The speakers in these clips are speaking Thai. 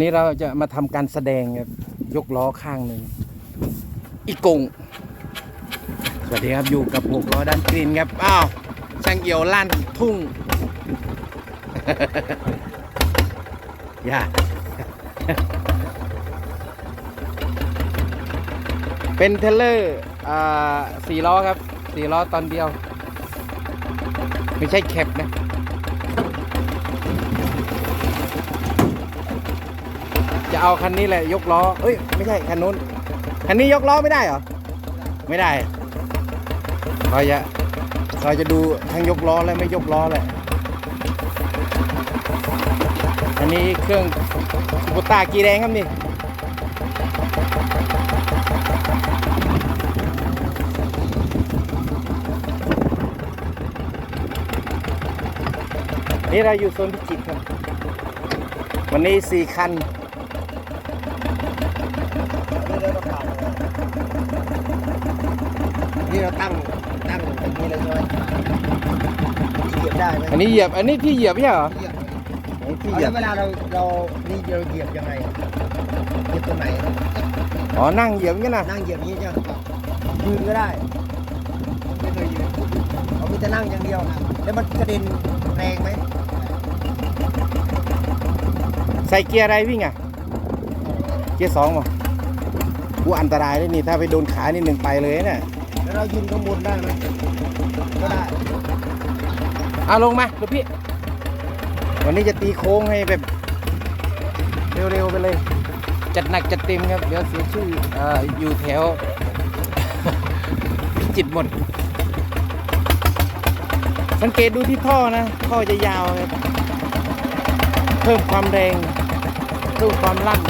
วันนี้เราจะมาทำการแสดงครับยกล้อข้างหนึ่งอีกงสวัสดีครับอยู่กับหกล้อด้านกรีนครับอ้าวช่างเอี่ยวล้านทุ่งอย่าเป็นเทเลอร์สี่ล้อครับสี่ล้อตอนเดียว ไม่ใช่แคปนะ จะ เอาคันนี้แหละยกล้อเอ้ยไม่ใช่คันนู้นคันนี้ยกล้อไม่ได้เหรอ ไม่ได้เราจะเราจะดูทั้งยกล้อและไม่ยกล้อแหละอันนี้เครื่องคูโบต้ากี่แรงครับนี่นี่เราอยู่โซนพิจิตรครับ วันนี้สี่คัน นี่เราตั้งตั้งอย่างนี้เลยใช่ไหมเหยียบได้ไหมอันนี้เหยียบ อันนี้ที่เหยียบไม่ใช่เหรอเหยียบอันนี้ที่เอาเหยียแล้บ วเวลาเราเรานี่เราเหยียบยังไงเหยียบตรงไหนอ๋อ นั่งเหยียบกันนะนั่งเหยียบอย่างนี้ใช่ไหมยืนก็ได้ไม่เคยยืนเอามีแต่นั่งอย่างเดียวแล้วมันกระเด็นแรงไหมใส่เกียร์อะไรวิ่งอะ เกียร์สองป่ะกูอันตรายเลยนี่ ถ้าไปโดนขานี่หนึ่งไปเลยเนี่ยแล้ว เรายืนข้างบนได้ไหมก็ได้เอาลงมาดูพี่ วันนี้จะตีโค้งให้แบบ เร็วๆไปเลย จัดหนักจัดเต็มครับ เดี๋ยวเสียชื่อเอ่ออยู่แถวพิจิตรหมด สังเกตดูที่ท่อนะ ท่อจะยาวครับเพิ่มความแรง เพิ่มความลั่น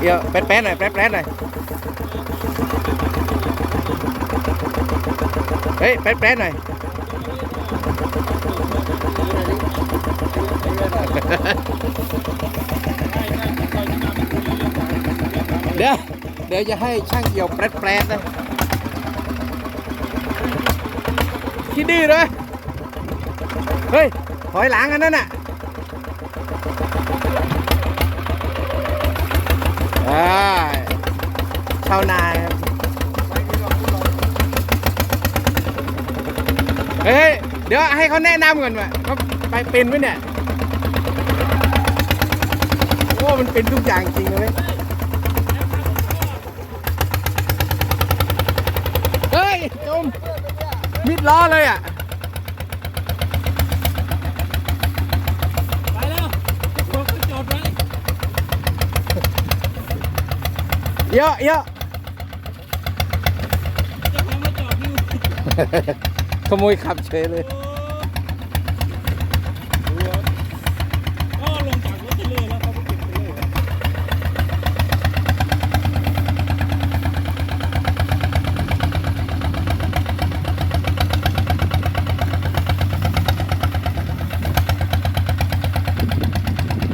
เดี๋ยวแป๊ดๆหน่อยแป๊ดๆหน่อยเฮ้ยแป๊ดๆหน่อยเดี๋ยวเดี๋ยวจะให้ช่างเกี่ยวแปรดๆนะคิดดื้อเลยเฮ้ยถอยหลังอันนั้นน่ะ อ่าชาวนาครับเฮ้ย เดี๋ยวให้เขาแนะนำก่อนว่าเขาไปเป็นไหมเนี่ย โอ้ มันเป็นทุกอย่างจริงเลยเฮ้ยจมมิดล้อเลยอะ ไปแล้วรถก็จอดไว้ เยอะเยอะจะพามาจอดดูขโมยขับเฉยเลย ก็ลงจากรถเทรลเลอร์แล้วเขาก็เก็บเทรลเลอร์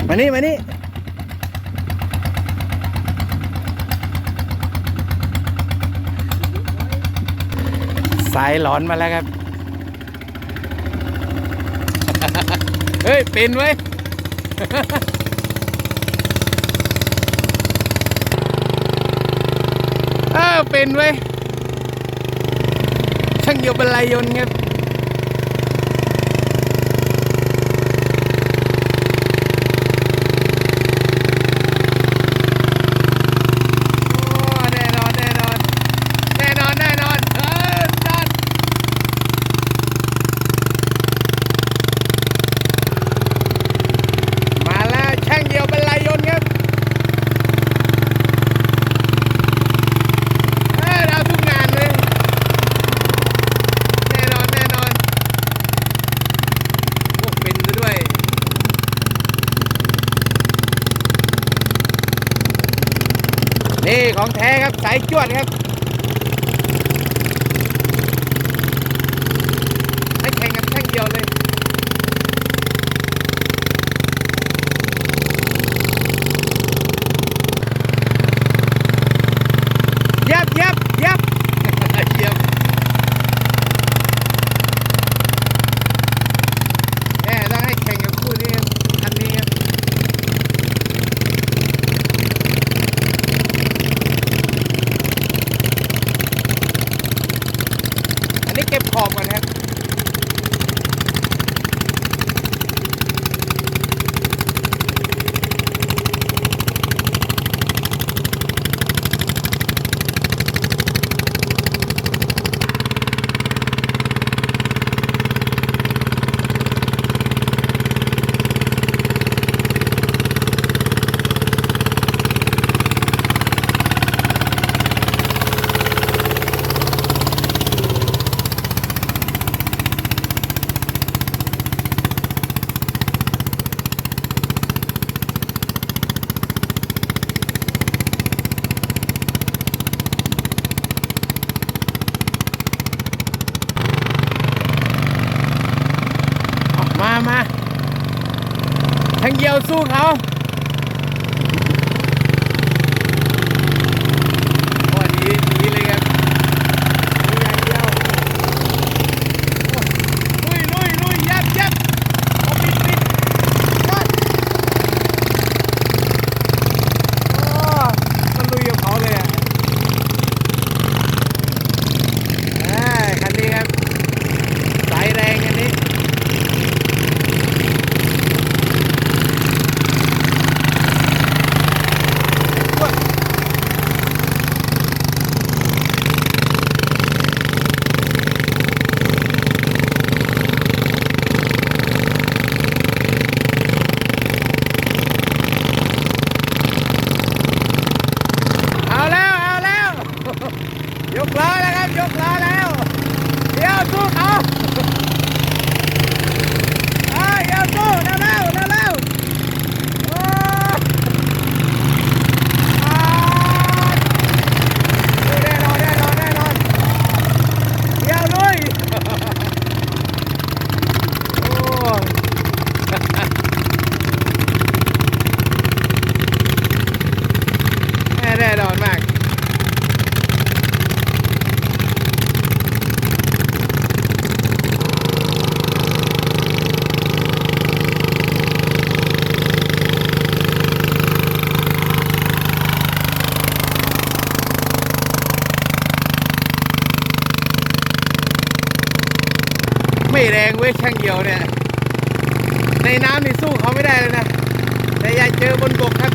มานี่ มานี่ สายหลอนมาแล้วครับ เฮ้ย เป็นไว้เออเป็นไว้ช่างเยบลายยนครับ ครับสายจวดครับ ทั้งเดียวสู้เขา 中 ไม่แรงเว้ยช่างเดียวเนี่ย ในน้ำนี่สู้เขาไม่ได้เลยนะ แต่อย่าเจอบนบกครับ